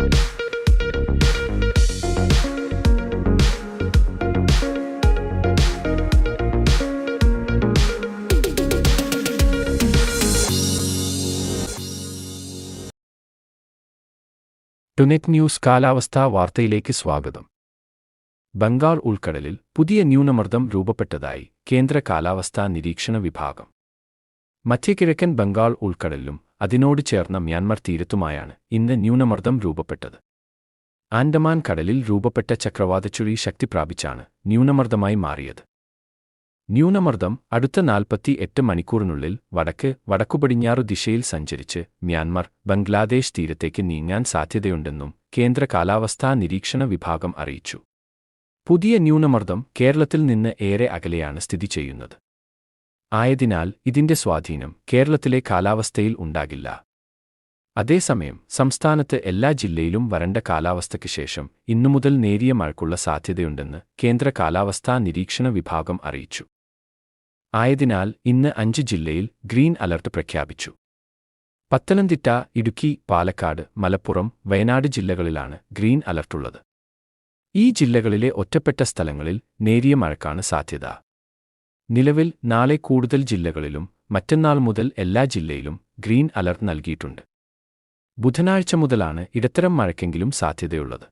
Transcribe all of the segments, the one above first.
ടുനെറ്റ് news കാലാവസ്ഥാ വാർത്തയിലേക്ക് സ്വാഗതം. ബംഗാൾ ഉൾക്കടലിൽ പുതിയ ന്യൂനമർദ്ദം രൂപപ്പെട്ടതായി കേന്ദ്ര കാലാവസ്ഥാ നിരീക്ഷണ വിഭാഗം. മധ്യകിഴക്കൻ ബംഗാൾ ഉൾക്കടലിലും അതിനോട് ചേർന്ന മ്യാൻമർ തീരത്തുമായാണ് ഇന്ന് ന്യൂനമർദ്ദം രൂപപ്പെട്ടത്. ആൻഡമാൻ കടലിൽ രൂപപ്പെട്ട ചക്രവാതച്ചുഴി ശക്തി പ്രാപിച്ചാണ് ന്യൂനമർദ്ദമായി മാറിയത്. ന്യൂനമർദ്ദം അടുത്ത നാൽപ്പത്തി എട്ട് മണിക്കൂറിനുള്ളിൽ വടക്ക് വടക്കുപടിഞ്ഞാറു ദിശയിൽ സഞ്ചരിച്ച് മ്യാൻമർ ബംഗ്ലാദേശ് തീരത്തേക്ക് നീങ്ങാൻ സാധ്യതയുണ്ടെന്നും കേന്ദ്ര കാലാവസ്ഥാ നിരീക്ഷണ വിഭാഗം അറിയിച്ചു. പുതിയ ന്യൂനമർദ്ദം കേരളത്തിൽ നിന്ന് ഏറെ അകലെയാണ് സ്ഥിതി ചെയ്യുന്നത്. ആയതിനാൽ ഇതിന്റെ സ്വാധീനം കേരളത്തിലെ കാലാവസ്ഥയിൽ ഉണ്ടാകില്ല. അതേസമയം സംസ്ഥാനത്ത് എല്ലാ ജില്ലയിലും വരണ്ട കാലാവസ്ഥയ്ക്ക് ശേഷം ഇന്നുമുതൽ നേരിയ മഴയ്ക്കുള്ള സാധ്യതയുണ്ടെന്ന് കേന്ദ്ര കാലാവസ്ഥാ നിരീക്ഷണ വിഭാഗം അറിയിച്ചു. ആയതിനാൽ ഇന്ന് അഞ്ച് ജില്ലയിൽ ഗ്രീൻ അലർട്ട് പ്രഖ്യാപിച്ചു. പത്തനംതിട്ട ഇടുക്കി പാലക്കാട് മലപ്പുറം വയനാട് ജില്ലകളിലാണ് ഗ്രീൻ അലർട്ടുള്ളത്. ഈ ജില്ലകളിലെ ഒറ്റപ്പെട്ട സ്ഥലങ്ങളിൽ നേരിയ മഴക്കാണ് സാധ്യത. നിലവിൽ നാളെ കൂടുതൽ ജില്ലകളിലും മറ്റന്നാൾ മുതൽ എല്ലാ ജില്ലയിലും ഗ്രീൻ അലർട്ട് നൽകിയിട്ടുണ്ട്. ബുധനാഴ്ച മുതലാണ് ഇടത്തരം മഴയ്ക്കെങ്കിലും സാധ്യതയുള്ളത്.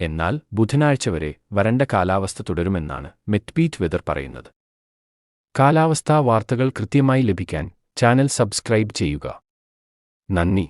എന്നാൽ ബുധനാഴ്ച വരെ വരണ്ട കാലാവസ്ഥ തുടരുമെന്നാണ് മെറ്റ്ബീറ്റ് വെതർ പറയുന്നത്. കാലാവസ്ഥാ വാർത്തകൾ കൃത്യമായി ലഭിക്കാൻ ചാനൽ സബ്സ്ക്രൈബ് ചെയ്യുക. നന്ദി.